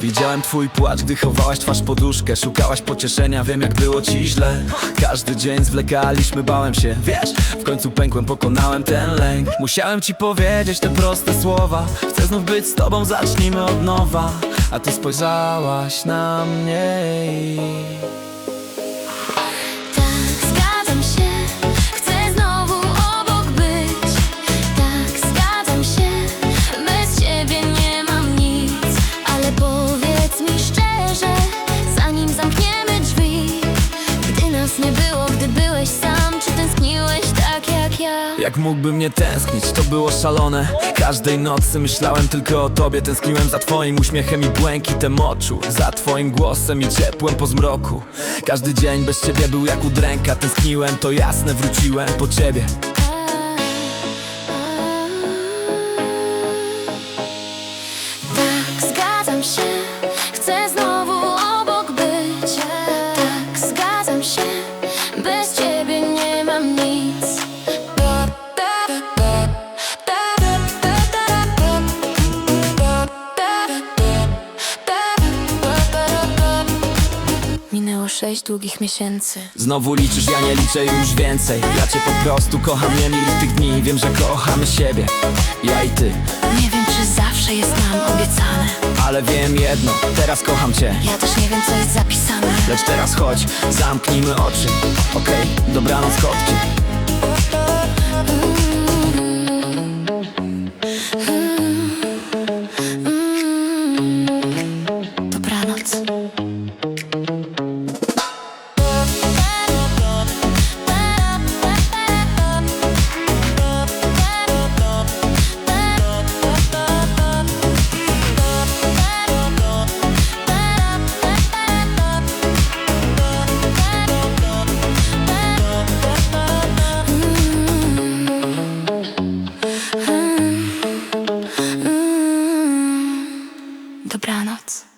Widziałem twój płacz, gdy chowałaś twarz poduszkę Szukałaś pocieszenia, wiem jak było ci źle. Każdy dzień zwlekaliśmy, bałem się, wiesz? W końcu pękłem, pokonałem ten lęk. Musiałem ci powiedzieć te proste słowa. Chcę znów być z tobą, zacznijmy od nowa. A ty spojrzałaś na mnie gdy byłeś sam, czy tęskniłeś tak jak ja? Jak mógłbym nie tęsknić, to było szalone. Każdej nocy myślałem tylko o tobie. Tęskniłem za twoim uśmiechem i błękitem oczu Za twoim głosem i ciepłem po zmroku. Każdy dzień bez ciebie był jak udręka. Tęskniłem, to jasne, wróciłem po ciebie. Tak, zgadzam się, sześć długich miesięcy. Znowu liczysz, ja nie liczę już więcej. Ja cię po prostu kocham, nie mieli tych dni. Wiem, że kochamy siebie, ja i ty. Nie wiem, czy zawsze jest nam obiecane. Ale wiem jedno, teraz kocham cię. Ja też nie wiem, co jest zapisane. Lecz teraz chodź, zamknijmy oczy. Okej, dobranoc kotki. Mm, Dobranoc.